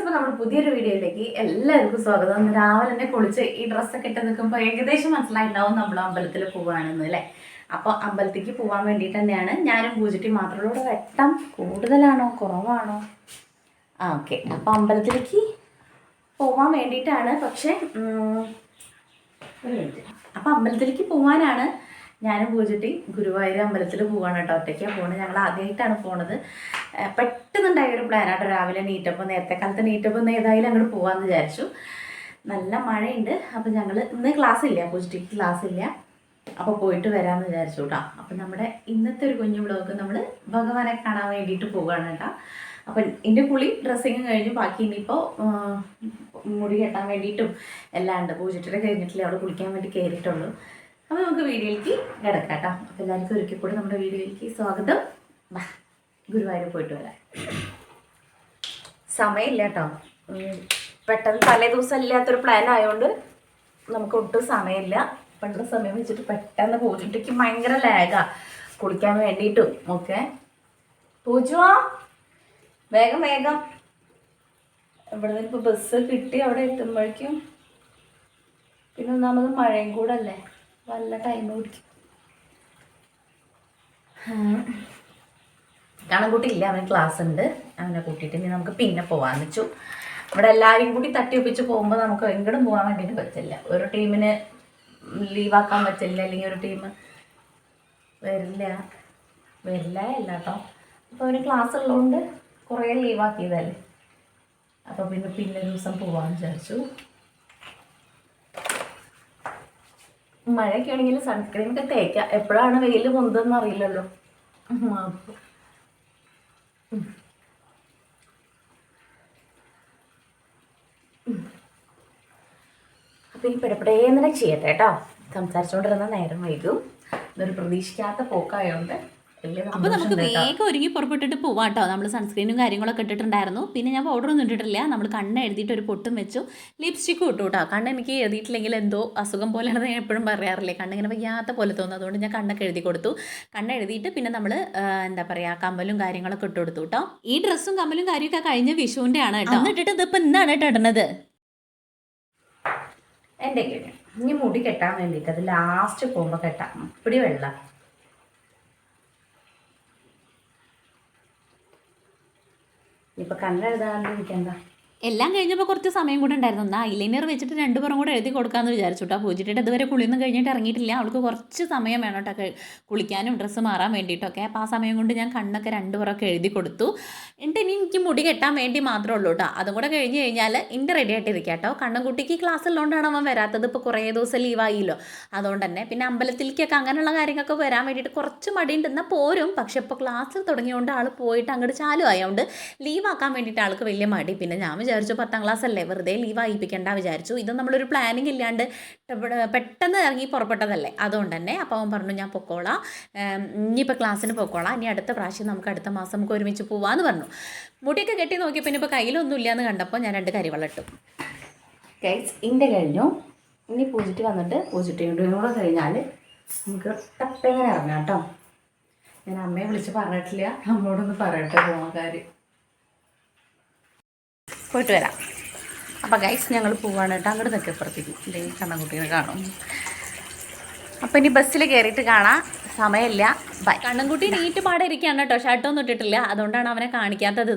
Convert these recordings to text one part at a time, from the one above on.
അപ്പോൾ നമ്മുടെ പുതിയൊരു വീഡിയോയിലേക്ക് എല്ലാവർക്കും സ്വാഗതം. രാവിലെ തന്നെ കുളിച്ച് ഈ ഡ്രസ്സൊക്കെ ഇട്ട് നിൽക്കുമ്പോൾ ഏകദേശം മനസ്സിലായിട്ടുണ്ടാവും നമ്മൾ അമ്പലത്തിൽ പോവാണെന്ന് അല്ലേ? അപ്പോൾ അമ്പലത്തിലേക്ക് പോകാൻ വേണ്ടിയിട്ട് തന്നെയാണ് ഞാനും പൂജിറ്റി മാത്രമുള്ള വെട്ടം. കൂടുതലാണോ? കുറവാണോ? ആ ഓക്കെ. അപ്പോൾ അമ്പലത്തിലേക്ക് പോകാൻ വേണ്ടിയിട്ടാണ്. പക്ഷേ അപ്പോൾ അമ്പലത്തിലേക്ക് പോകാനാണ് ഞാനും പൂജിട്ടി ഗുരുവായൂർ അമ്പലത്തിൽ പോവാണ് കേട്ടോ. ഒറ്റയ്ക്കാണ് പോകുന്നത് ഞങ്ങൾ ആദ്യമായിട്ടാണ് പോണത്. ഏഹ് പ്ലാനായിട്ട് രാവിലെ നീറ്റപ്പ് നേരത്തെ കാലത്ത് നീറ്റപ്പ് ഏതായാലും അങ്ങോട്ട് പോകാമെന്ന് വിചാരിച്ചു. നല്ല മഴയുണ്ട്. അപ്പോൾ ഞങ്ങൾ ഇന്ന് ക്ലാസ് ഇല്ല. പൂജിറ്റിക്ക് ക്ലാസ് ഇല്ല. അപ്പോൾ പോയിട്ട് വരാമെന്ന് വിചാരിച്ചു കേട്ടോ അപ്പോൾ നമ്മുടെ ഇന്നത്തെ ഒരു കുഞ്ഞു വിളവൊക്കെ നമ്മൾ ഭഗവാനെ കാണാൻ വേണ്ടിയിട്ട് പോവുകയാണ് കേട്ടോ അപ്പം എന്റെ പുളി ഡ്രസ്സിങ് കഴിഞ്ഞു. ബാക്കി ഇനിയിപ്പോൾ മുടി കെട്ടാൻ വേണ്ടിയിട്ടും എല്ലാം ഉണ്ട്. പൂജിട്ടിട്ട് കഴിഞ്ഞിട്ടില്ല? അവിടെ കുളിക്കാൻ വേണ്ടി കയറിയിട്ടുള്ളൂ അപ്പോൾ നമുക്ക് വീഡിയോയിലേക്ക് കിടക്കാം കേട്ടോ അപ്പോൾ എല്ലാവർക്കും ഒരിക്കൽ കൂടി നമ്മുടെ വീഡിയോയിലേക്ക് സ്വാഗതം. ഗുരുവായൂർ പോയിട്ട് വരാം. സമയമില്ല കേട്ടോ പെട്ടെന്ന് തലേ ദിവസം ഇല്ലാത്തൊരു പ്ലാൻ ആയതുകൊണ്ട് നമുക്ക് ഒട്ടും സമയമില്ല. പണ്ട് സമയം വെച്ചിട്ട് പെട്ടെന്ന് പൂജിട്ടിക്ക് ഭയങ്കര ലാഗാ കുളിക്കാൻ വേണ്ടിയിട്ടും ഒക്കെ. പൂജുവാ വേഗം വേഗം. ഇവിടെ നിന്ന് ഇപ്പോൾ ബസ് കിട്ടി അവിടെ എത്തുമ്പോഴേക്കും പിന്നെ ഒന്നാമത് മഴയും കൂടെ അല്ലേ നല്ല ടൈം പിടിക്കും. കണക്കുട്ടി ഇല്ല അവന് ക്ലാസ് ഉണ്ട് അവനെ കൂട്ടിയിട്ട് ഇനി നമുക്ക് പിന്നെ പോകാമെന്ന് വെച്ചു. ഇവിടെ എല്ലാവരും കൂടി തട്ടി ഒപ്പിച്ച് പോകുമ്പോൾ നമുക്ക് എങ്ങോട്ടും പോകാൻ വേണ്ടിയിട്ട് പറ്റില്ല. ഒരു ടീമിന് ലീവാക്കാൻ പറ്റില്ല അല്ലെങ്കിൽ ഒരു ടീം വരില്ല. വരില്ല അല്ല കേട്ടോ അപ്പോൾ അവന് ക്ലാസ് ഉള്ളതുകൊണ്ട് കുറേ ലീവാക്കിയതല്ലേ അപ്പോൾ പിന്നെ പിന്നെ ദിവസം പോകാമെന്ന് വിചാരിച്ചു. മഴയൊക്കെ ആണെങ്കിൽ സൺസ്ക്രീനൊക്കെ തേക്കാം. എപ്പോഴാണ് വെയിൽ പൊന്തെന്ന് അറിയില്ലല്ലോ അപ്പൊ- ഈ പെടപ്പെടേന്നെ ചെയ്യട്ടെ കേട്ടോ സംസാരിച്ചുകൊണ്ടിരുന്ന നേരം വൈകും. ഇതൊരു പ്രതീക്ഷിക്കാത്ത പോക്കായോണ്ട് അപ്പോൾ നമുക്ക് വേഗം ഒരുങ്ങി പുറപ്പെട്ടിട്ട് പോവാം കേട്ടോ. നമ്മൾ സൺസ്ക്രീനും കാര്യങ്ങളൊക്കെ ഇട്ടിട്ടുണ്ടായിരുന്നു. പിന്നെ ഞാൻ പൗഡറൊന്നും ഇട്ടിട്ടില്ല. നമ്മൾ കണ്ണ് എഴുതിയിട്ട് ഒരു പൊട്ടും വെച്ചു. ലിപ്സ്റ്റിക്കും ഇട്ടു കേട്ടോ. കണ്ണ് എനിക്ക് എഴുതിയിട്ടില്ലെങ്കിൽ എന്തോ അസുഖം പോലെയാണ് ഞാൻ എപ്പോഴും പറയാറില്ലേ. കണ്ണിങ്ങനെ വയ്യാത്ത പോലെ തോന്നുന്നു അതുകൊണ്ട് ഞാൻ കണ്ണൊക്കെ എഴുതി കൊടുത്തു. കണ്ണ് എഴുതിയിട്ട് പിന്നെ നമ്മൾ എന്താ പറയാ കമ്മലും കാര്യങ്ങളൊക്കെ ഇട്ടു കൊടുത്തു കേട്ടോ. ഈ ഡ്രസ്സും കമ്മലും കാര്യമൊക്കെ കഴിഞ്ഞ വിഷുവിന്റെ ആണ് കേട്ടോ. എന്നിട്ടിട്ട് ഇതിപ്പോൾ ഇന്നാണ് കേട്ടോ ഇടുന്നത്. എന്റെ ഇനി മുടി കെട്ടാൻ വേണ്ടിയിട്ട് അത് ലാസ്റ്റ് പോകുമ്പോൾ കെട്ടാം. ഇപ്പിടി വെള്ളം. ഇപ്പൊ കണ്ണെഴുതാണ്ട് എനിക്കെന്താ എല്ലാം കഴിഞ്ഞപ്പോൾ കുറച്ച് സമയം കൂടെ ഉണ്ടായിരുന്നു. എന്നാൽ ഐലൈനർ വെച്ചിട്ട് രണ്ട് പുറം കൂടെ എഴുതി കൊടുക്കാമെന്ന് വിചാരിച്ചു കേട്ടോ പൂജിട്ടിട്ട് ഇതുവരെ കുളിയൊന്നും കഴിഞ്ഞിട്ട് ഇറങ്ങിയിട്ടില്ല. അവൾക്ക് കുറച്ച് സമയം വേണം കേട്ടോ കുളിക്കാനും ഡ്രസ്സ് മാറാൻ വേണ്ടിയിട്ടൊക്കെ. അപ്പോൾ ആ സമയം കൊണ്ട് ഞാൻ കണ്ണൊക്കെ രണ്ട് പുറമൊക്കെ എഴുതി കൊടുത്തു. എന്നിട്ട് ഇനി എനിക്ക് മുടി കെട്ടാൻ വേണ്ടി മാത്രമേ ഉള്ളൂ കേട്ടോ അതും കൂടെ കഴിഞ്ഞ് കഴിഞ്ഞാൽ എന്റെ റെഡി ആയിട്ടിരിക്കാം കേട്ടോ കണ്ണൻകുട്ടിക്ക് ക്ലാസ് ഉള്ളതുകൊണ്ടാണ് അവൻ വരാത്തത്. ഇപ്പോൾ കുറേ ദിവസം ലീവായില്ലോ അതുകൊണ്ട് തന്നെ പിന്നെ അമ്പലത്തിലേക്കൊക്കെ അങ്ങനെയുള്ള കാര്യങ്ങളൊക്കെ വരാൻ വേണ്ടിയിട്ട് കുറച്ച് മടി എന്നാൽ പോരും. പക്ഷെ ഇപ്പോൾ ക്ലാസ്സിൽ തുടങ്ങിയതുകൊണ്ട് ആൾ പോയിട്ട് അങ്ങോട്ട് ചാലു ആയതുകൊണ്ട് ലീവാക്കാൻ വേണ്ടിയിട്ട് ആൾക്ക് വലിയ മടി. പിന്നെ ഞാൻ വിചാരിച്ചു പത്താം ക്ലാസ് അല്ലേ? വെറുതെ ലീവ് ആയിപ്പിക്കേണ്ട വിചാരിച്ചു. ഇത് നമ്മളൊരു പ്ലാനിങ് ഇല്ലാണ്ട് പെട്ടെന്ന് ഇറങ്ങി പുറപ്പെട്ടതല്ലേ? അതുകൊണ്ട് തന്നെ അപ്പോൾ അവൻ പറഞ്ഞു ഞാൻ പൊക്കോളാം. ഇനി ഇനിയിപ്പോൾ ക്ലാസ്സിന് പൊക്കോളാം. ഇനി അടുത്ത പ്രാവശ്യം നമുക്ക് അടുത്ത മാസം നമുക്ക് ഒരുമിച്ച് പോവാന്ന് പറഞ്ഞു. മുടിയൊക്കെ കെട്ടി നോക്കിയപ്പോൾ ഇനിയിപ്പോൾ കയ്യിലൊന്നും ഇല്ലയെന്ന് കണ്ടപ്പോൾ ഞാൻ രണ്ട് കരിവെള്ളം ഇട്ടു. ഗൈസ് ഇന്റെ കഴിഞ്ഞു. ഇനി പൂജിറ്റ് വന്നിട്ട് പൂജിറ്റ് കൂടെ കഴിഞ്ഞാൽ നമുക്ക് ടപ്പെങ്ങനെ ഇറങ്ങാം കേട്ടോ? ഞാൻ അമ്മയെ വിളിച്ച് പറഞ്ഞിട്ടില്ല. അമ്മയോടൊന്ന് പറയട്ടെ പോകാൻ കാര്യം. പോയിട്ട് വരാം. അപ്പോൾ ഗൈസ് ഞങ്ങൾ പോവാണ് കേട്ടോ. അങ്ങോട്ട് നിൽക്കുക അപ്പുറത്തേക്ക്. അല്ലെങ്കിൽ കണ്ണൻകുട്ടീനെ കാണും. അപ്പോൾ ഇനി ബസ്സിൽ കയറിയിട്ട് കാണാം. സമയമില്ല. ബൈ കണ്ണൻകുട്ടി നീറ്റ് പാടെ ഇരിക്കുകയാണ് കേട്ടോ. ഷർട്ടൊന്നും ഇട്ടിട്ടില്ല. അതുകൊണ്ടാണ് അവനെ കാണിക്കാത്തത്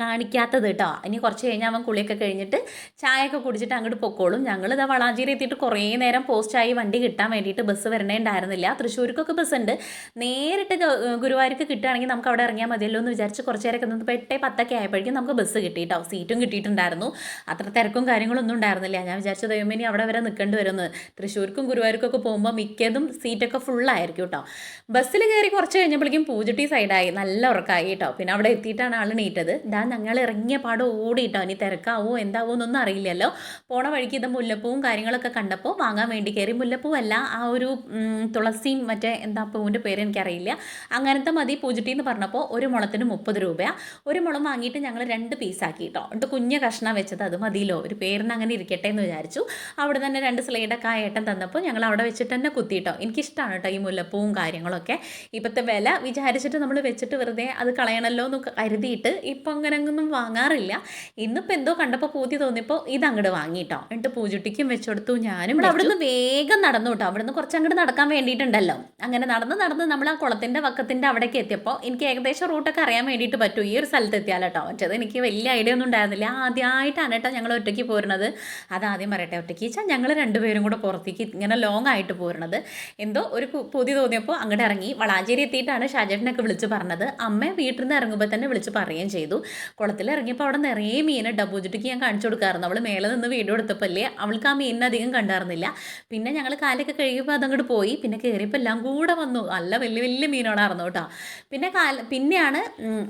കാണിക്കാത്തത് കേട്ടോ ഇനി കുറച്ച് കഴിഞ്ഞാൽ അവൻ കുളിയൊക്കെ കഴിഞ്ഞിട്ട് ചായയൊക്കെ കുടിച്ചിട്ട് അങ്ങോട്ട് പൊക്കോളും. ഞങ്ങൾ ഇതാ വളാഞ്ചേരി എത്തിയിട്ട് കുറേ നേരം പോസ്റ്റായി വണ്ടി കിട്ടാൻ വേണ്ടിയിട്ട് ബസ് വരണേ ഉണ്ടായിരുന്നില്ല തൃശ്ശൂർക്കൊക്കെ ബസ് ഉണ്ട്. നേരിട്ട് ഗുരുവായൂർക്ക് കിട്ടുകയാണെങ്കിൽ നമുക്ക് അവിടെ ഇറങ്ങിയാൽ മതിയല്ലോ എന്ന് വിചാരിച്ച് കുറച്ച് നേരമൊക്കെ നിന്ന് പെട്ടേ പത്തൊക്കെ ആയപ്പോഴേക്കും നമുക്ക് ബസ് കിട്ടി കേട്ടോ സീറ്റും കിട്ടിയിട്ടുണ്ടായിരുന്നു. അത്ര തിരക്കും കാര്യങ്ങളൊന്നും ഉണ്ടായിരുന്നില്ല. ഞാൻ വിചാരിച്ചു ദൈവമേ ഇനി അവിടെ വരെ നിൽക്കേണ്ടി വരുമെന്ന്. തൃശ്ശൂർക്കും ഗുരുവായൂർക്കൊക്കെ പോകുമ്പോൾ മിക്കതും സീറ്റൊക്കെ ഫുള്ളായിരിക്കും കേട്ടോ ബസ്സിൽ കയറി കുറച്ച് കഴിഞ്ഞപ്പോഴേക്കും പൂജട്ടി സൈഡായി നല്ല ഉറക്കമായി കേട്ടോ പിന്നെ അവിടെ എത്തിയിട്ടാണ് ആൾ നീറ്റത് ഇതാ ഞങ്ങൾ ഇറങ്ങിയ പാടം ഓടിയിട്ടോ? ഇനി തിരക്കാവോ? എന്താവോ എന്നൊന്നും അറിയില്ലല്ലോ. പോണ വഴിക്ക് ഇത് മുല്ലപ്പൂവും കാര്യങ്ങളൊക്കെ കണ്ടപ്പോൾ വാങ്ങാൻ വേണ്ടി കയറി മുല്ലപ്പൂവല്ല ആ ഒരു തുളസിയും മറ്റേ എന്താ പൂവിന്റെ പേര് എനിക്കറിയില്ല. അങ്ങനത്തെ മതി പൂജിട്ടി എന്ന് പറഞ്ഞപ്പോൾ ഒരു മുളത്തിന് മുപ്പത് രൂപയാണ് ഒരു മുളം വാങ്ങിയിട്ട് ഞങ്ങൾ രണ്ട് പീസാക്കി കേട്ടോ എന്നിട്ട് കുഞ്ഞ കഷ്ണം വെച്ചത് അത് മതിയല്ലോ. ഒരു പേരിന് അങ്ങനെ ഇരിക്കട്ടെ എന്ന് വിചാരിച്ചു. അവിടെ തന്നെ രണ്ട് സ്ലൈഡൊക്കെ ആ ഏട്ടൻ തന്നപ്പോൾ ഞങ്ങൾ അവിടെ വെച്ചിട്ട് തന്നെ കുത്തിയിട്ടോ. എനിക്കിഷ്ടമാണ് കേട്ടോ ഈ മുല്ലപ്പൂവും കാര്യങ്ങളൊക്കെ. ഇപ്പോഴത്തെ വില വിചാരിച്ചിട്ട് നമ്മൾ വെച്ചിട്ട് വെറുതെ അത് കളയണമല്ലോ എന്ന് കരുതിയിട്ട് ഇപ്പം അങ്ങനെ അങ്ങനെയൊന്നും വാങ്ങാറില്ല. ഇന്നിപ്പോൾ എന്തോ കണ്ടപ്പോൾ പൂതി തോന്നിയപ്പോൾ ഇത് അങ്ങോട്ട് വാങ്ങിട്ടോ. എന്നിട്ട് പൂജുട്ടിക്കും വെച്ചെടുത്തു ഞാനും ഇവിടെ അവിടുന്ന് വേഗം നടന്നു കേട്ടോ. അവിടുന്ന് കുറച്ച് അങ്ങോട്ട് നടക്കാൻ വേണ്ടിയിട്ടുണ്ടല്ലോ. അങ്ങനെ നടന്ന് നടന്ന് നമ്മൾ ആ കുളത്തിന്റെ വക്കത്തിന്റെ അവിടേക്ക് എത്തിയപ്പോൾ എനിക്ക് ഏകദേശം റൂട്ടൊക്കെ അറിയാൻ വേണ്ടിയിട്ട് പറ്റും. ഈ ഒരു സ്ഥലത്ത് എത്തിയാൽ കേട്ടോ മറ്റേത് എനിക്ക് വലിയ ഐഡിയ ഒന്നും ഉണ്ടായിരുന്നില്ല. ആദ്യമായിട്ടാണ് കേട്ടോ ഞങ്ങൾ ഒറ്റയ്ക്ക് പോരുന്നത്. അത് ആദ്യം പറയട്ടെ. ഒറ്റയ്ക്ക് വെച്ചാൽ ഞങ്ങൾ രണ്ടുപേരും കൂടെ പുറത്തേക്ക് ഇങ്ങനെ ലോങ് ആയിട്ട് പോരുന്നത്. എന്തോ ഒരു പൂതി തോന്നിയപ്പോൾ അങ്ങോട്ട് ഇറങ്ങി. വളാഞ്ചേരി എത്തിയിട്ടാണ് ഷാജേട്ടനൊക്കെ വിളിച്ച് പറഞ്ഞത്. അമ്മ വീട്ടിൽ നിന്ന് ഇറങ്ങുമ്പോൾ തന്നെ വിളിച്ച് പറയുകയും ചെയ്തു. കുളത്തിൽ ഇറങ്ങിയപ്പോൾ അവിടെ നിറയെ മീനെ ഡബൂജിട്ടിക്ക് ഞാൻ കാണിച്ചു കൊടുക്കാറുണ്ട്. അവൾ മേലെ നിന്ന് വീഡിയോ എടുത്തപ്പോൾ അല്ലേ അവൾക്ക് ആ മീനിനെ അധികം കണ്ടായിരുന്നില്ല. പിന്നെ ഞങ്ങൾ കാലൊക്കെ കഴിയുമ്പോൾ അതങ്ങോട്ട് പോയി. പിന്നെ കയറിയപ്പോൾ എല്ലാം കൂടെ വന്നു. നല്ല വലിയ വലിയ മീനുകളായിരുന്നു കേട്ടോ. പിന്നെ കാല പിന്നെയാണ്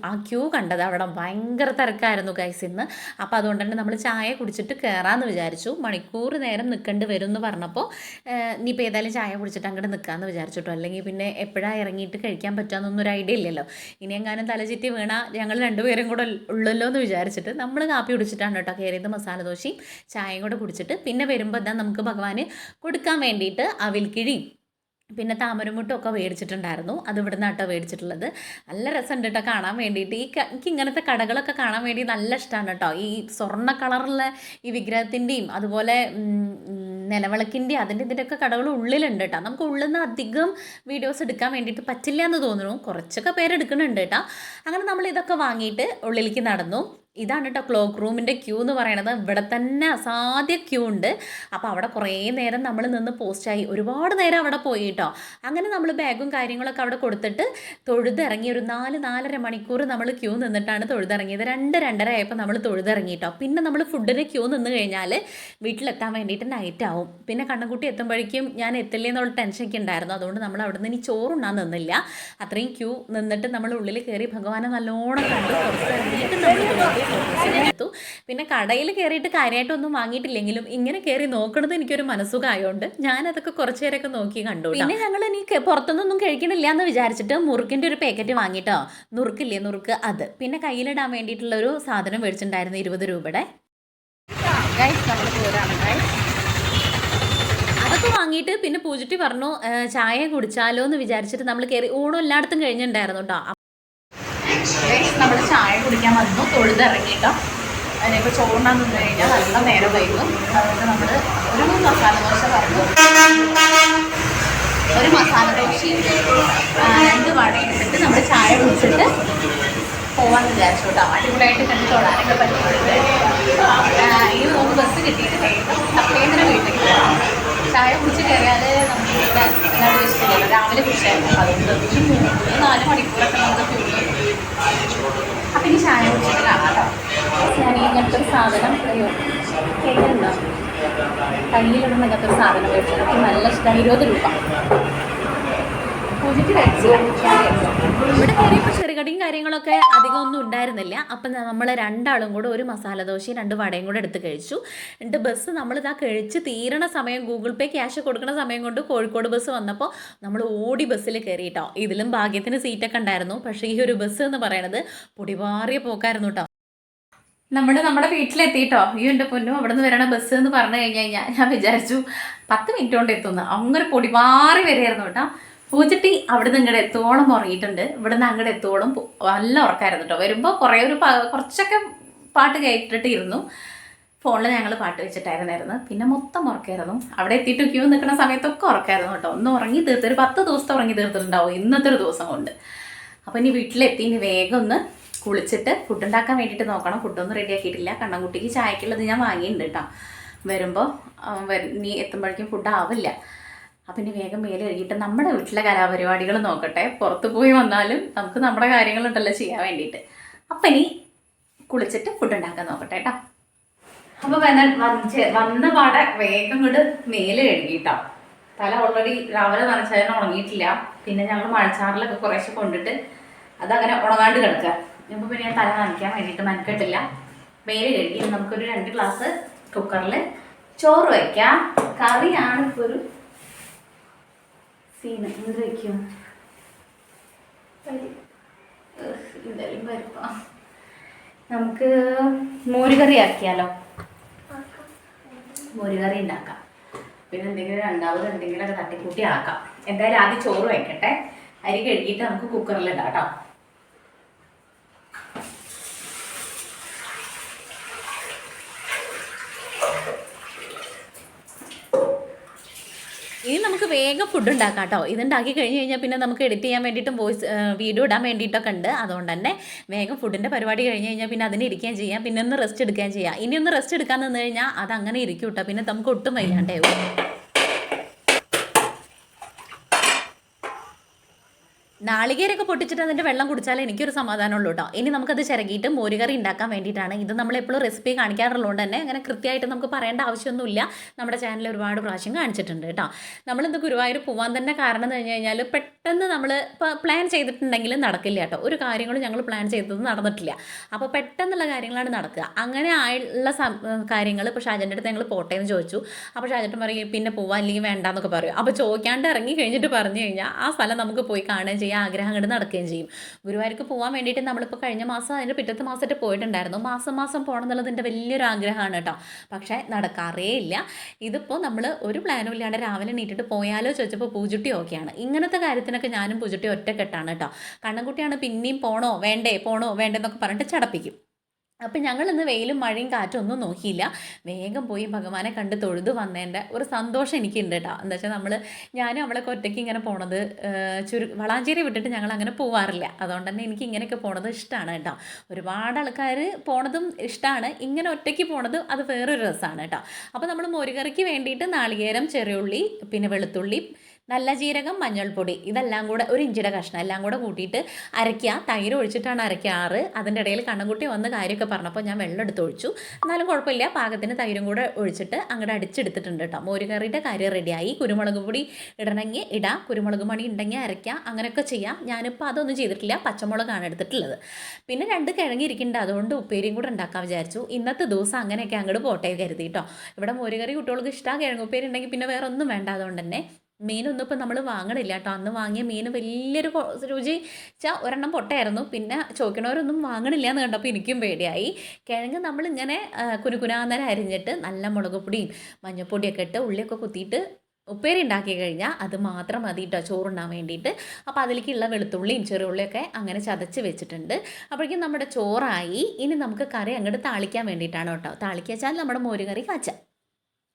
ആ ക്യൂ കണ്ടത്. അവിടെ ഭയങ്കര തിരക്കായിരുന്നു ഗൈസ് ഇന്ന്. അപ്പോൾ അതുകൊണ്ട് തന്നെ നമ്മൾ ചായ കുടിച്ചിട്ട് കയറാമെന്ന് വിചാരിച്ചു. മണിക്കൂർ നേരം നിൽക്കേണ്ടി വരും എന്ന് പറഞ്ഞപ്പോൾ ഇനിയിപ്പോൾ ഏതായാലും ചായ കുടിച്ചിട്ട് അങ്ങോട്ട് നിൽക്കാമെന്ന് വിചാരിച്ചു കേട്ടോ. അല്ലെങ്കിൽ പിന്നെ എപ്പോഴാണ് ഇറങ്ങിയിട്ട് കഴിക്കാൻ പറ്റുമെന്നൊന്നും ഒരു ഐഡിയ ഇല്ലല്ലോ. ഇനി എങ്ങാനും തലചുറ്റി വീണ ഞങ്ങൾ രണ്ടുപേരും കൂടെ ഉള്ളല്ലോ എന്ന് വിചാരിച്ചിട്ട് നമ്മൾ കാപ്പി കുടിച്ചിട്ടാണ് കേട്ടോ കയറിയത് മസാല ദോശയും ചായയും കൂടെ കുടിച്ചിട്ട്. പിന്നെ വരുമ്പോൾ എന്താ നമുക്ക് ഭഗവാന് കൊടുക്കാൻ വേണ്ടിയിട്ട് അവിൽക്കിഴി പിന്നെ താമരമുട്ടും ഒക്കെ മേടിച്ചിട്ടുണ്ടായിരുന്നു. അത് ഇവിടെ നിന്നാട്ടോ മേടിച്ചിട്ടുള്ളത്. നല്ല രസമുണ്ട് കേട്ടോ കാണാൻ വേണ്ടിയിട്ട്. ഈ എനിക്ക് ഇങ്ങനത്തെ കടകളൊക്കെ കാണാൻ വേണ്ടി നല്ല ഇഷ്ടമാണ് കേട്ടോ. ഈ സ്വർണ കളറുള്ള ഈ വിഗ്രഹത്തിന്റെയും അതുപോലെ നിലവിളക്കിന്റെയും അതിന്റെ ഇതിന്റെയൊക്കെ കടകൾ ഉള്ളിലുണ്ട് കേട്ടോ നമുക്ക് ഉള്ളിൽ നിന്ന് അധികം വീഡിയോസ് എടുക്കാൻ വേണ്ടിയിട്ട് പറ്റില്ല എന്ന് തോന്നുന്നു. കുറച്ചൊക്കെ പേരെടുക്കുന്നുണ്ട് കേട്ടോ അങ്ങനെ നമ്മൾ ഇതൊക്കെ വാങ്ങിയിട്ട് ഉള്ളിലേക്ക് നടന്നു. ഇതാണ് കേട്ടോ ക്ലോക്ക് റൂമിന്റെ ക്യൂ എന്ന് പറയണത്. ഇവിടെ തന്നെ അസാധ്യ ക്യൂ ഉണ്ട്. അപ്പോൾ അവിടെ കുറേ നേരം നമ്മൾ നിന്ന് പോസ്റ്റായി ഒരുപാട് നേരം അവിടെ പോയി കേട്ടോ അങ്ങനെ നമ്മൾ ബാഗും കാര്യങ്ങളൊക്കെ അവിടെ കൊടുത്തിട്ട് തൊഴുതിറങ്ങി ഒരു നാല് നാലര മണിക്കൂർ നമ്മൾ ക്യൂ നിന്നിട്ടാണ് തൊഴുതിറങ്ങിയത്. രണ്ട് രണ്ടര ആയപ്പോൾ നമ്മൾ തൊഴുതിറങ്ങി കേട്ടോ പിന്നെ നമ്മൾ ഫുഡിന് ക്യൂ നിന്ന് കഴിഞ്ഞാൽ വീട്ടിലെത്താൻ വേണ്ടിയിട്ട് നൈറ്റ് ആവും. പിന്നെ കണ്ണൻകുട്ടി എത്തുമ്പോഴേക്കും ഞാൻ എത്തില്ലേ എന്നുള്ള ടെൻഷനൊക്കെ ഉണ്ടായിരുന്നു. അതുകൊണ്ട് നമ്മൾ അവിടെ നിന്ന് ഇനി ചോറുണ്ണാൻ നിന്നില്ല. അത്രയും ക്യൂ നിന്നിട്ട് നമ്മൾ ഉള്ളിൽ കയറി ഭഗവാനെ നല്ലോണം കണ്ടു പുറത്തിറങ്ങിയിട്ട് നമ്മൾ എടുത്തു പിന്നെ കടയിൽ കയറിയിട്ട് കാര്യമായിട്ടൊന്നും വാങ്ങിയിട്ടില്ലെങ്കിലും ഇങ്ങനെ കയറി നോക്കണത് എനിക്കൊരു മനസ്സുഖമായതുകൊണ്ട് ഞാനതൊക്കെ കുറച്ചു നേരമൊക്കെ നോക്കി കണ്ടു പിന്നെ ഞങ്ങൾ ഇനി പുറത്തുനിന്നൊന്നും കഴിക്കണില്ല എന്ന് വിചാരിച്ചിട്ട് മുറുക്കിന്റെ ഒരു പാക്കറ്റ് വാങ്ങിട്ടോ. നുറുക്കില്ലേ നുറുക്ക് അത്. പിന്നെ കയ്യിലിടാൻ വേണ്ടിയിട്ടുള്ള ഒരു സാധനം മേടിച്ചിട്ടുണ്ടായിരുന്നു ഇരുപത് രൂപയുടെ. നമ്മൾ അതൊക്കെ വാങ്ങിയിട്ട് പിന്നെ പൂജിറ്റി പറഞ്ഞു "ഏ, ചായ കുടിച്ചാലോ എന്ന് വിചാരിച്ചിട്ട് നമ്മൾ കയറി ഊണം എല്ലായിടത്തും കഴിഞ്ഞിട്ടുണ്ടായിരുന്നു കേട്ടോ നമ്മൾ ചായ കുടിക്കാൻ വന്നു. തൊഴുതിറങ്ങിട്ടോ അതിനിപ്പോൾ ചോറിനാൻ നിന്ന് കഴിഞ്ഞാൽ നല്ല നേരം വൈകും. അതുകൊണ്ട് നമ്മൾ ഒരു മസാല ദോശ പറഞ്ഞു. ഒരു മസാല ദോശയും രണ്ട് വട എടുത്തിട്ട് നമ്മൾ ചായ കുടിച്ചിട്ട് പോകാൻ വിചാരിച്ചു കേട്ടോ. അടിപൊളിയായിട്ട് കണ്ട് തൊഴാനൊക്കെ പറ്റുന്നുണ്ട് ഇനി നമുക്ക് ബസ് കിട്ടിയിട്ട് കഴിയുമ്പോൾ തപ്പേന്ദ്ര വീട്ടിലേക്ക് പോകാം ചായ കുടിച്ച് കയറിയാൽ നമുക്ക് എല്ലാവരും വെച്ചിട്ടില്ലല്ലോ രാവിലെ കുടിച്ചായിരുന്നു. അപ്പോൾ അതുകൊണ്ട് ഒരു മൂന്ന് നാല് മണിക്കൂറൊക്കെ നമുക്ക് ക്യൂ അപ്പം ഇനി ചായ കുടിച്ചിട്ട് കാണാം കേട്ടോ ഞാൻ ഇങ്ങനത്തെ ഒരു സാധനം കേൾക്കുന്നുണ്ടോ കയ്യിലിടുന്ന ഇങ്ങനത്തെ ഒരു സാധനം മേടിച്ചത് എനിക്ക് നല്ല ഇഷ്ടമാണ് ഇരുപത് രൂപ പൂജിക്ക് വാക്സിൻ കഴിച്ചു. ഇവിടെ കയറിയപ്പോൾ ചെറുകടിയും കാര്യങ്ങളൊക്കെ അധികം ഒന്നും ഉണ്ടായിരുന്നില്ല. അപ്പം നമ്മൾ രണ്ടാളും കൂടെ ഒരു മസാല ദോശയും രണ്ട് വടയും കൂടെ എടുത്ത് കഴിച്ചു. എന്നിട്ട് ബസ് നമ്മൾ ഇതാ കഴിച്ച് തീരണ സമയം ഗൂഗിൾ പേ ക്യാഷ് കൊടുക്കുന്ന സമയം കൊണ്ട് കോഴിക്കോട് ബസ് വന്നപ്പോൾ നമ്മൾ ഓടി ബസ്സിൽ കയറിയിട്ടോ ഇതിലും ഭാഗ്യത്തിന് സീറ്റൊക്കെ ഉണ്ടായിരുന്നു. പക്ഷേ ഈ ഒരു ബസ് എന്ന് പറയുന്നത് പൊടിപാറിയ പോക്കായിരുന്നു കേട്ടോ നമ്മൾ നമ്മുടെ വീട്ടിലെത്തിയിട്ടോ. ഈ എന്റെ പൊന്നു അവിടെ നിന്ന് വരണ ബസ് എന്ന് പറഞ്ഞു കഴിഞ്ഞ് കഴിഞ്ഞാൽ ഞാൻ വിചാരിച്ചു പത്ത് മിനിറ്റ് കൊണ്ട് എത്തുന്നു. അങ്ങനെ പൊടിമാറി വരെയായിരുന്നു കേട്ടോ. പൂച്ചട്ടി അവിടെ നിന്ന് ഇങ്ങോട്ട് എത്തോളം ഉറങ്ങിയിട്ടുണ്ട് ഇവിടെ നിന്ന് അങ്ങോട്ട് എത്തോളം നല്ല ഉറക്കായിരുന്നു കേട്ടോ വരുമ്പോൾ കുറേ ഒരു കുറച്ചൊക്കെ പാട്ട് കേട്ടിട്ട് ഇരുന്നു ഫോണിൽ ഞങ്ങൾ പാട്ട് വെച്ചിട്ടായിരുന്നായിരുന്നു. പിന്നെ മൊത്തം ഉറക്കായിരുന്നു. അവിടെ എത്തിയിട്ട് ക്യൂ നിൽക്കുന്ന സമയത്തൊക്കെ ഉറക്കായിരുന്നു കേട്ടോ ഒന്ന് ഉറങ്ങി തീർത്ത് ഒരു പത്ത് ദിവസത്തെ ഉറങ്ങി തീർത്തിട്ടുണ്ടാവും ഇന്നത്തെ ഒരു ദിവസം കൊണ്ട്. അപ്പോൾ ഇനി വീട്ടിലെത്തി ഇനി വേഗം ഒന്ന് കുളിച്ചിട്ട് ഫുഡ് ഉണ്ടാക്കാൻ വേണ്ടിയിട്ട് നോക്കണം. ഫുഡൊന്നും റെഡി ആക്കിയിട്ടില്ല. കണ്ണൻകുട്ടിക്ക് ചായക്കുള്ളത് ഞാൻ വാങ്ങിയിട്ടുണ്ട് കേട്ടോ വരുമ്പോൾ നീ എത്തുമ്പോഴേക്കും ഫുഡ് ആവില്ല. അപ്പം ഇനി വേഗം മേലെ കഴുകിയിട്ട് നമ്മുടെ വീട്ടിലെ കലാപരിപാടികൾ നോക്കട്ടെ. പുറത്ത് പോയി വന്നാലും നമുക്ക് നമ്മുടെ കാര്യങ്ങളുണ്ടല്ലോ ചെയ്യാൻ വേണ്ടിയിട്ട്. അപ്പം ഇനി കുളിച്ചിട്ട് ഫുഡ് ഉണ്ടാക്കാൻ നോക്കട്ടെ കേട്ടോ. അപ്പോൾ വന്ന പാടെ വേഗം ഇങ്ങോട്ട് മേലെ കഴുകിട്ടോ. തല ഓൾറെഡി രാവിലെ നനച്ചതിന് ഉണങ്ങിയിട്ടില്ല. പിന്നെ ഞങ്ങൾ മഴച്ചാറിലൊക്കെ കുറേശ്ശെ കൊണ്ടിട്ട് അതങ്ങനെ ഉണങ്ങാണ്ട് കിടക്കുക ഇപ്പോൾ പിന്നെ ഞാൻ തല നനയ്ക്കാൻ വേണ്ടിയിട്ട് നനക്കട്ടില്ല മേലെ കഴുകി നമുക്കൊരു രണ്ട് ഗ്ലാസ് കുക്കറിൽ ചോറ് വയ്ക്കാം കറിയാണ് ഇപ്പോൾ ഒരു സീന് എന്ത് വയ്ക്കും എന്തായാലും പരിപ്പാ. നമുക്ക് മോരുകറി ആക്കിയാലോ? മോരുകറി ഉണ്ടാക്കാം പിന്നെ എന്തെങ്കിലും രണ്ടാമത് എന്തെങ്കിലുമൊക്കെ തട്ടിക്കൂട്ടി ആക്കാം. എന്തായാലും ആദ്യം ചോറ് വയ്ക്കട്ടെ. അരി കഴുകിയിട്ട് നമുക്ക് കുക്കറിൽ ഇടാം കേട്ടോ ഇനി നമുക്ക് വേഗം ഫുഡ് ഉണ്ടാക്കാം കേട്ടോ ഇതുണ്ടാക്കി കഴിഞ്ഞ് കഴിഞ്ഞാൽ പിന്നെ നമുക്ക് എഡിറ്റ് ചെയ്യാൻ വേണ്ടിയിട്ടും വോയിസ് വീഡിയോ ഇടാൻ വേണ്ടിയിട്ടൊക്കെ ഉണ്ട്. അതുകൊണ്ട് തന്നെ വേഗം ഫുഡിന്റെ പരിപാടി കഴിഞ്ഞ് കഴിഞ്ഞാൽ പിന്നെ അതിന് ഇരിക്കുകയും ചെയ്യാം. പിന്നെ ഒന്ന് റെസ്റ്റ് എടുക്കുകയും ചെയ്യാം. ഇനി ഒന്ന് റെസ്റ്റ് എടുക്കാൻ നിന്ന് കഴിഞ്ഞാൽ അത് അങ്ങനെ ഇരിക്കും കേട്ടോ പിന്നെ നമുക്ക് ഒട്ടും വയ്യാണ്ടാവും. നാളികേരൊക്കെ പൊട്ടിച്ചിട്ട് അതിന്റെ വെള്ളം കുടിച്ചാലേ എനിക്കൊരു സമാധാനമുള്ളൂ കേട്ടോ ഇനി നമുക്കത് ചിരകിയിട്ട് മോരുകറി ഉണ്ടാക്കാൻ വേണ്ടിയിട്ടാണ്. ഇത് നമ്മളെപ്പോഴും റെസിപ്പി കാണിക്കാറുള്ളതുകൊണ്ട് തന്നെ അങ്ങനെ കൃത്യമായിട്ട് നമുക്ക് പറയേണ്ട ആവശ്യമൊന്നുമില്ല. നമ്മുടെ ചാനലിൽ ഒരുപാട് പ്രാവശ്യം കാണിച്ചിട്ടുണ്ട് കേട്ടോ നമ്മളിത് ഗുരുവായൂർ പോകാൻ തന്നെ കാരണം എന്ന് കഴിഞ്ഞ് കഴിഞ്ഞാൽ പെട്ടെന്ന് നമ്മൾ പ്ലാൻ ചെയ്തിട്ടുണ്ടെങ്കിൽ നടക്കില്ല കേട്ടോ ഒരു കാര്യങ്ങളും ഞങ്ങൾ പ്ലാൻ ചെയ്തത് നടന്നിട്ടില്ല. അപ്പോൾ പെട്ടെന്നുള്ള കാര്യങ്ങളാണ് നടക്കുക. അങ്ങനെ ആയുള്ള കാര്യങ്ങൾ ഇപ്പോൾ ഷാജന്റെ അടുത്ത് ഞങ്ങൾ പോട്ടെ എന്ന് ചോദിച്ചു. അപ്പോൾ ഷാജൻ പറയും പിന്നെ പോവാൻ അല്ലെങ്കിൽ വേണ്ടാന്നൊക്കെ പറയും. അപ്പോൾ ചോദിക്കാണ്ട് ഇറങ്ങി കഴിഞ്ഞിട്ട് പറഞ്ഞു കഴിഞ്ഞാൽ ആ സ്ഥലം നമുക്ക് പോയി കാണുകയും ചെയ്യാം. ആഗ്രഹം അങ്ങോട്ട് നടക്കുകയും ചെയ്യും. ഗുരുവായൂർക്ക് പോകാൻ വേണ്ടിയിട്ട് നമ്മളിപ്പോൾ കഴിഞ്ഞ മാസം അതിന്റെ പിറ്റത്തെ മാസമായിട്ട് പോയിട്ടുണ്ടായിരുന്നു. മാസം മാസം പോകണം എന്നുള്ളത് എന്റെ വലിയൊരു ആഗ്രഹമാണ് കേട്ടോ. പക്ഷേ നടക്കാറേ ഇല്ല. ഇതിപ്പോൾ നമ്മൾ ഒരു പ്ലാനും ഇല്ലാണ്ട് രാവിലെ നീട്ടിട്ട് പോയാലോ ചോദിച്ചപ്പോൾ പൂജുട്ടി ഓക്കെയാണ്. ഇങ്ങനത്തെ കാര്യത്തിനൊക്കെ ഞാനും പൂജുട്ടി ഒറ്റക്കെട്ടാണ് കേട്ടോ. കണ്ണൻകുട്ടിയാണ് പിന്നെയും പോണോ വേണ്ടേ പോണോ വേണ്ടെന്നൊക്കെ പറഞ്ഞിട്ട് ചടപ്പിക്കും. അപ്പം ഞങ്ങൾ ഇന്ന് വെയിലും മഴയും കാറ്റും ഒന്നും നോക്കിയില്ല. വേഗം പോയി ഭഗവാനെ കണ്ട് തൊഴുത് വന്നതിന്റെ ഒരു സന്തോഷം എനിക്കുണ്ട് കേട്ടോ എന്താ വെച്ചാൽ നമ്മൾ ഞാനും അവളൊക്കെ ഒറ്റയ്ക്ക് ഇങ്ങനെ പോണത് ചുരു വളാഞ്ചേരി വിട്ടിട്ട് ഞങ്ങൾ അങ്ങനെ പോവാറില്ല. അതുകൊണ്ട് തന്നെ എനിക്ക് ഇങ്ങനെയൊക്കെ പോണത് ഇഷ്ടമാണ് കേട്ടോ ഒരുപാട് ആൾക്കാർ പോണതും ഇഷ്ടമാണ് ഇങ്ങനെ ഒറ്റയ്ക്ക് പോണത് അത് വേറൊരു രസമാണ് കേട്ടോ അപ്പോൾ നമ്മൾ മോരുകറിക്ക് വേണ്ടിയിട്ട് നാളികേരം ചെറിയുള്ളി പിന്നെ വെളുത്തുള്ളി നല്ല ജീരകം മഞ്ഞൾപ്പൊടി ഇതെല്ലാം കൂടെ ഒരു ഇഞ്ചിയുടെ കഷ്ണം എല്ലാം കൂടെ കൂട്ടിയിട്ട് അരയ്ക്കുക. തൈര് ഒഴിച്ചിട്ടാണ് അരയ്ക്കാറ്. അതിന്റെ ഇടയിൽ കണ്ണൻകുട്ടി വന്ന് കാര്യമൊക്കെ പറഞ്ഞപ്പോൾ ഞാൻ വെള്ളം എടുത്ത് ഒഴിച്ചു. എന്നാലും കുഴപ്പമില്ല. പാകത്തിന് തൈരും കൂടെ ഒഴിച്ചിട്ട് അങ്ങോട്ട് അടിച്ചെടുത്തിട്ടുണ്ട് കേട്ടോ. മോരുകറിയുടെ കാര്യം റെഡിയായി. കുരുമുളക് പൊടി ഇടണമെങ്കിൽ ഇടാം. കുരുമുളക് മണി ഉണ്ടെങ്കിൽ അരയ്ക്കാം. അങ്ങനെയൊക്കെ ചെയ്യാം. ഞാനിപ്പോൾ അതൊന്നും ചെയ്തിട്ടില്ല. പച്ചമുളകാണ് എടുത്തിട്ടുള്ളത്. പിന്നെ രണ്ട് കിഴങ്ങി ഇരിക്കുന്നുണ്ട്. അതുകൊണ്ട് ഉപ്പേരിയും കൂടെ ഉണ്ടാക്കാൻ വിചാരിച്ചു. ഇന്നത്തെ ദിവസം അങ്ങനെയൊക്കെ അങ്ങോട്ട് പോട്ടെ കരുതി കേട്ടോ. ഇവിടെ മോരുകറി കുട്ടികൾക്ക് ഇഷ്ടമാണ്. കിഴങ്ങുപ്പേരി ഉണ്ടെങ്കിൽ പിന്നെ വേറെ ഒന്നും വേണ്ട. അതുകൊണ്ട് തന്നെ മീനൊന്നും ഇപ്പം നമ്മൾ വാങ്ങണില്ല കേട്ടോ. അന്ന് വാങ്ങിയ മീൻ വലിയൊരു രുചി വെച്ചാൽ ഒരെണ്ണം പൊട്ടയായിരുന്നു. പിന്നെ ചോദിക്കണവരൊന്നും വാങ്ങണില്ല എന്ന് കണ്ടപ്പോൾ എനിക്കും പേടിയായി. കിഴങ്ങ് നമ്മളിങ്ങനെ കുനുകുനാന്നരം അരിഞ്ഞിട്ട് നല്ല മുളക് പൊടിയും മഞ്ഞൾപ്പൊടിയൊക്കെ ഇട്ട് ഉള്ളിയൊക്കെ കുത്തിയിട്ട് ഉപ്പേരി ഉണ്ടാക്കി കഴിഞ്ഞാൽ അത് മാത്രം മതി കേട്ടോ ചോറുണ്ടാൻ വേണ്ടിയിട്ട്. അപ്പോൾ അതിലേക്കുള്ള വെളുത്തുള്ളിയും ചെറുള്ളിയൊക്കെ അങ്ങനെ ചതച്ച് വെച്ചിട്ടുണ്ട്. അപ്പോഴേക്കും നമ്മുടെ ചോറായി. ഇനി നമുക്ക് കറി അങ്ങോട്ട് താളിക്കാൻ വേണ്ടിയിട്ടാണ് കേട്ടോ താളിക്കുക വെച്ചാൽ നമ്മുടെ മോരുകറി കാച്ച.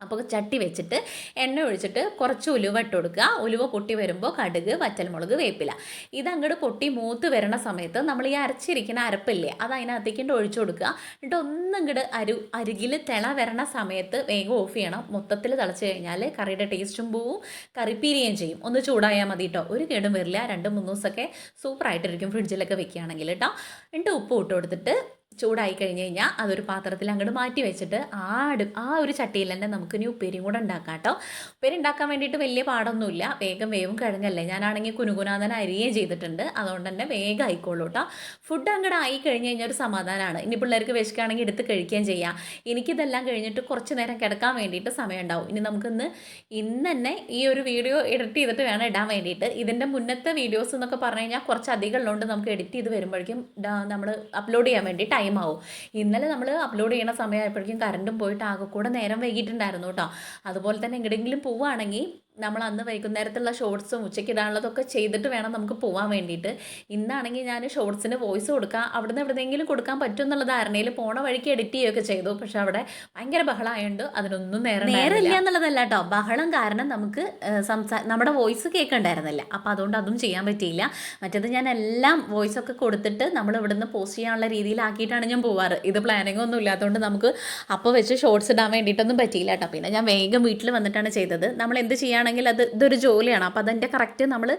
അപ്പോൾ ചട്ടി വെച്ചിട്ട് എണ്ണ ഒഴിച്ചിട്ട് കുറച്ച് ഉലുവ ഇട്ട് കൊടുക്കുക. ഉലുവ പൊട്ടി വരുമ്പോൾ കടുക് വറ്റൽമുളക് വേപ്പില. ഇതങ്ങോട്ട് പൊട്ടി മൂത്ത് വരണ സമയത്ത് നമ്മൾ ഈ അരച്ചിരിക്കുന്ന അരപ്പില്ലേ അത് അതിനകത്തേക്ക് ഒഴിച്ചു കൊടുക്കുക. എന്നിട്ട് ഒന്നും അരു അരികിൽ തിള വരണ സമയത്ത് വേഗം ഓഫ് ചെയ്യണം. മൊത്തത്തിൽ തിളച്ച് കഴിഞ്ഞാൽ കറിയുടെ ടേസ്റ്റും പോവും. കറി ചെയ്യും. ഒന്ന് ചൂടായാൽ മതി കേട്ടോ ഒരു കേടും വരില്ല. രണ്ട് മൂന്ന് ദിവസമൊക്കെ സൂപ്പറായിട്ടിരിക്കും ഫ്രിഡ്ജിലൊക്കെ വെക്കുകയാണെങ്കിൽ കേട്ടോ എന്നിട്ട് ഉപ്പ് ഇട്ട് കൊടുത്തിട്ട് ചൂടായി കഴിഞ്ഞ് കഴിഞ്ഞാൽ അതൊരു പാത്രത്തിൽ അങ്ങോട്ട് മാറ്റി വെച്ചിട്ട് ആ അടു ആ ഒരു ചട്ടിയിൽ തന്നെ നമുക്ക് ഇനി ഉപ്പേരിയും കൂടെ ഉണ്ടാക്കാം കേട്ടോ ഉപ്പേരി ഉണ്ടാക്കാൻ വേണ്ടിയിട്ട് വലിയ പാടൊന്നുമില്ല. വേഗം വേവും കിഴങ്ങല്ലേ ഞാനാണെങ്കിൽ കുനുകുനാഥൻ അരിയേ ചെയ്തിട്ടുണ്ട്. അതുകൊണ്ട് തന്നെ വേഗം ആയിക്കോളൂ കേട്ടോ ഫുഡ് അങ്ങോട്ട് ആയി കഴിഞ്ഞ് കഴിഞ്ഞാൽ ഒരു സമാധാനമാണ് ഇനി പിള്ളേർക്ക് വിശക്കുകയാണെങ്കിൽ എടുത്ത് കഴിക്കുകയും ചെയ്യാം. എനിക്കിതെല്ലാം കഴിഞ്ഞിട്ട് കുറച്ച് നേരം കിടക്കാൻ വേണ്ടിയിട്ട് സമയം ഉണ്ടാവും ഇനി നമുക്കിന്ന് ഇന്ന് തന്നെ ഈ ഒരു വീഡിയോ എഡിറ്റ് ചെയ്തിട്ട് വേണം ഇടാൻ വേണ്ടിയിട്ട്. ഇതിന്റെ മുന്നത്തെ വീഡിയോസ് എന്നൊക്കെ പറഞ്ഞു കഴിഞ്ഞാൽ കുറച്ച് അധികം ഉള്ളതുകൊണ്ട് നമുക്ക് എഡിറ്റ് ചെയ്ത് വരുമ്പോഴേക്കും നമ്മൾ അപ്ലോഡ് ചെയ്യാൻ വേണ്ടി ടൈം ആവും. ഇന്നലെ നമ്മൾ അപ്ലോഡ് ചെയ്യണ സമയമായപ്പോഴേക്കും കറണ്ടും പോയിട്ട് ആകെ കൂടെ നേരം വൈകിട്ടുണ്ടായിരുന്നു കേട്ടോ. അതുപോലെ തന്നെ എങ്ങടെങ്കിലും പോവുകയാണെങ്കിൽ നമ്മൾ അന്ന് വൈകുന്നേരത്തുള്ള ഷോർട്സും ഉച്ചയ്ക്ക് ഇടാനുള്ളതൊക്കെ ചെയ്തിട്ട് വേണം നമുക്ക് പോകാൻ വേണ്ടിയിട്ട്. ഇന്നാണെങ്കിൽ ഞാൻ ഷോർട്സിന് വോയിസ് കൊടുക്കാം. അവിടുന്ന് എവിടെന്നെങ്കിലും കൊടുക്കാൻ പറ്റും എന്നുള്ള ധാരണയിൽ പോണ വഴിക്ക് എഡിറ്റ് ചെയ്യുകയൊക്കെ ചെയ്തു. പക്ഷെ അവിടെ ഭയങ്കര ബഹളമായതുകൊണ്ട് അതിനൊന്നും നേരം നേരമില്ല എന്നുള്ളതല്ല കേട്ടോ ബഹളം കാരണം നമുക്ക് സംസാ നമ്മുടെ വോയിസ് കേൾക്കണ്ടായിരുന്നില്ല. അപ്പോൾ അതുകൊണ്ട് അതും ചെയ്യാൻ പറ്റിയില്ല. മറ്റേത് ഞാൻ എല്ലാം വോയിസ് ഒക്കെ കൊടുത്തിട്ട് നമ്മൾ ഇവിടുന്ന് പോസ്റ്റ് ചെയ്യാനുള്ള രീതിയിലാക്കിയിട്ടാണ് ഞാൻ പോവാറ്. ഇത് പ്ലാനിങ് ഒന്നും ഇല്ലാത്തതുകൊണ്ട് നമുക്ക് അപ്പോൾ വെച്ച് ഷോർട്സ് ഇടാൻ വേണ്ടിയിട്ടൊന്നും പറ്റിയില്ല കേട്ടോ പിന്നെ ഞാൻ വേഗം വീട്ടിൽ വന്നിട്ടാണ് ചെയ്തത്. നമ്മൾ എന്ത് ചെയ്യുകയാണെങ്കിൽ അത് ഇതൊരു ജോലിയാണ്. അപ്പോൾ അതിന്റെ കറക്റ്റ് നമ്മൾ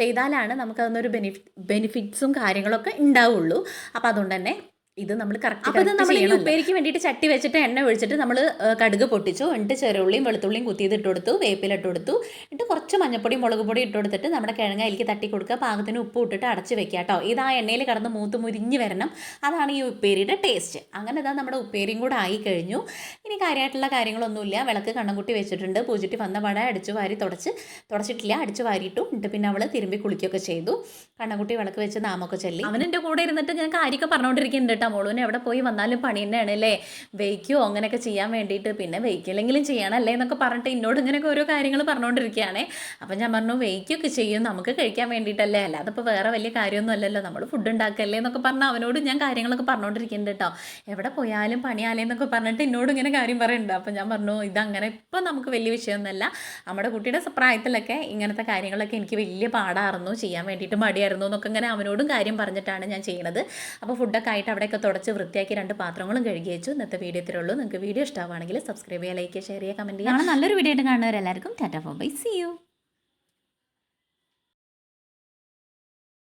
ചെയ്താലാണ് നമുക്ക് അതിനൊരു ബെനിഫിറ്റ് ബെനിഫിറ്റ്സും കാര്യങ്ങളൊക്കെ ഉണ്ടാവുള്ളൂ. അപ്പോൾ അതുകൊണ്ട് തന്നെ ഇത് നമ്മൾ കറക്റ്റ് അപ്പോൾ ഇത് നമ്മൾ ഈ ഉപ്പേരിക്ക് വേണ്ടിയിട്ട് ചട്ടി വെച്ചിട്ട് എണ്ണ ഒഴിച്ചിട്ട് നമ്മൾ കടുക് പൊട്ടിച്ചു. എന്നിട്ട് ചെറുള്ളിയും വെളുത്തുള്ളിയും കുത്തിയത് ഇട്ട് കൊടുത്തു. വേപ്പില ഇട്ട് കൊടുത്തു. എന്നിട്ട് കുറച്ച് മഞ്ഞപ്പൊടി മുളക് പൊടി ഇട്ട് കൊടുത്തിട്ട് നമ്മുടെ കിഴങ്ങ അതിലേക്ക് തട്ടി കൊടുക്കുക. പാകത്തിന് ഉപ്പ് ഇട്ടിട്ട് അടച്ച് വെക്കുക കേട്ടോ. ഇത് ആ എണ്ണയിൽ കടന്ന് മൂത്ത് മുരിഞ്ഞ് വരണം. അതാണ് ഈ ഉപ്പേരിയുടെ ടേസ്റ്റ് അങ്ങനെ ഇതാ നമ്മുടെ ഉപ്പേരിയും കൂടെ ആയി കഴിഞ്ഞു. ഇനി കാര്യമായിട്ടുള്ള കാര്യങ്ങളൊന്നുമില്ല. വിളക്ക് കണ്ണൻകുട്ടി വെച്ചിട്ടുണ്ട്. പൂജിട്ട് വന്ന പട അടിച്ചു വാരി തുടച്ച് തുടച്ചിട്ടില്ല. അടിച്ചു വാരിയിട്ടു. എന്നിട്ട് പിന്നെ അവൾ തിരുമ്പി കുളിക്കുകയൊക്കെ ചെയ്തു. കണ്ണൻകുട്ടി വിളക്ക് വെച്ച് നാമൊക്കെ ചൊല്ലി. അവൻ എന്റെ കൂടെ ഇരുന്നിട്ട് ഞാൻ കാര്യമൊക്കെ പറഞ്ഞുകൊണ്ടിരിക്കുന്നുണ്ട് കേട്ടോ എവിടെ പോയി വന്നാലും പണി തന്നെയാണ് അല്ലേ വെയ്ക്കോ അങ്ങനെയൊക്കെ ചെയ്യാൻ വേണ്ടിയിട്ട്. പിന്നെ വെയ്ക്കില്ലെങ്കിലും ചെയ്യണം അല്ലേ എന്നൊക്കെ പറഞ്ഞിട്ട് എന്നോട് ഇങ്ങനെയൊക്കെ ഓരോ കാര്യങ്ങൾ പറഞ്ഞുകൊണ്ടിരിക്കുകയാണ് അപ്പം ഞാൻ പറഞ്ഞു വെയ്ക്കൊക്കെ ചെയ്യും നമുക്ക് കഴിക്കാൻ വേണ്ടിയിട്ടല്ലേ? അല്ലാതെ ഇപ്പോൾ വേറെ വലിയ കാര്യമൊന്നും അല്ലല്ലോ. നമ്മൾ ഫുഡ് ഉണ്ടാക്കല്ലേ? എന്നൊക്കെ പറഞ്ഞാൽ അവനോട് ഞാൻ കാര്യങ്ങളൊക്കെ പറഞ്ഞുകൊണ്ടിരിക്കുന്നുണ്ട് കേട്ടോ. എവിടെ പോയാലും പണിയാലേ എന്നൊക്കെ പറഞ്ഞിട്ട് എന്നോട് ഇങ്ങനെ കാര്യം പറയുന്നുണ്ട്. അപ്പം ഞാൻ പറഞ്ഞു ഇതങ്ങനെ ഇപ്പം നമുക്ക് വലിയ വിഷയമൊന്നുമല്ല. നമ്മുടെ കുട്ടിയുടെ പ്രായത്തിലൊക്കെ ഇങ്ങനത്തെ കാര്യങ്ങളൊക്കെ എനിക്ക് വലിയ പാടായിരുന്നു. ചെയ്യാൻ വേണ്ടിയിട്ട് മടിയായിരുന്നു എന്നൊക്കെ ഇങ്ങനെ അവനോടും കാര്യം പറഞ്ഞിട്ടാണ് ഞാൻ ചെയ്യണത്. അപ്പോൾ ഫുഡൊക്കെ ആയിട്ട് അവിടെയൊക്കെ തുടച്ച് വൃത്തിയാക്കി രണ്ട് പാത്രങ്ങളും കഴുകി വെച്ചു. ഇന്നത്തെ വീഡിയോ ഇത്രയുള്ളൂ നിങ്ങൾക്ക് വീഡിയോ ഇഷ്ടമാണെങ്കിൽ സബ്സ്ക്രൈബ് ചെയ്യുക ലൈക്ക് ഷെയർ ചെയ്യുക കമന്റ് ചെയ്യുക. നല്ലൊരു വീഡിയോ ആയിട്ട് കാണുന്നവരെല്ലാവർക്കും tata for bye see you